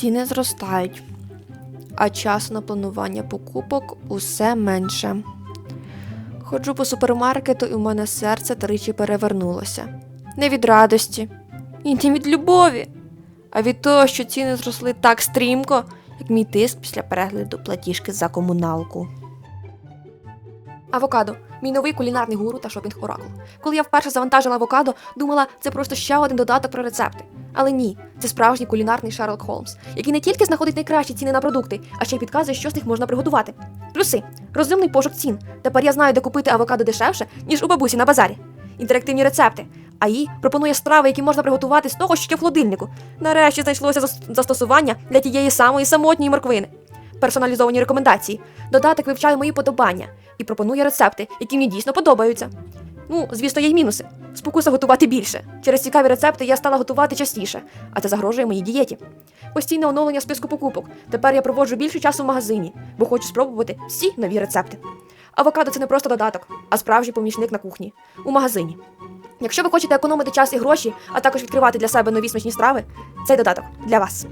ціни зростають, а часу на планування покупок усе менше. Ходжу по супермаркету, і у мене серце тричі перевернулося. Не від радості, і не від любові, а від того, що ціни зросли так стрімко, як мій тиск після перегляду платіжки за комуналку. Авокадо мій новий кулінарний гуру та шопінг оракул. Коли я вперше завантажила авокадо, думала, це просто ще один додаток про рецепти. Але ні, це справжній кулінарний Шерлок Холмс, який не тільки знаходить найкращі ціни на продукти, а ще й підказує, що з них можна приготувати. Плюси: розумний пошук цін. Тепер я знаю, де купити авокадо дешевше, ніж у бабусі на базарі. Інтерактивні рецепти. АІ пропонує страви, які можна приготувати з того, що є в холодильнику. Нарешті знайшлося застосування для тієї самої самотньої морквини. Персоналізовані рекомендації. Додаток вивчає мої подобання і пропонує рецепти, які мені дійсно подобаються. Ну, звісно, є й мінуси. Спокуса готувати більше. Через цікаві рецепти я стала готувати частіше, а це загрожує моїй дієті. Постійне оновлення списку покупок. Тепер я проводжу більше часу в магазині, бо хочу спробувати всі нові рецепти. Авокадо це не просто додаток, а справжній помічник на кухні у магазині. Якщо ви хочете економити час і гроші, а також відкривати для себе нові смачні страви, цей додаток для вас.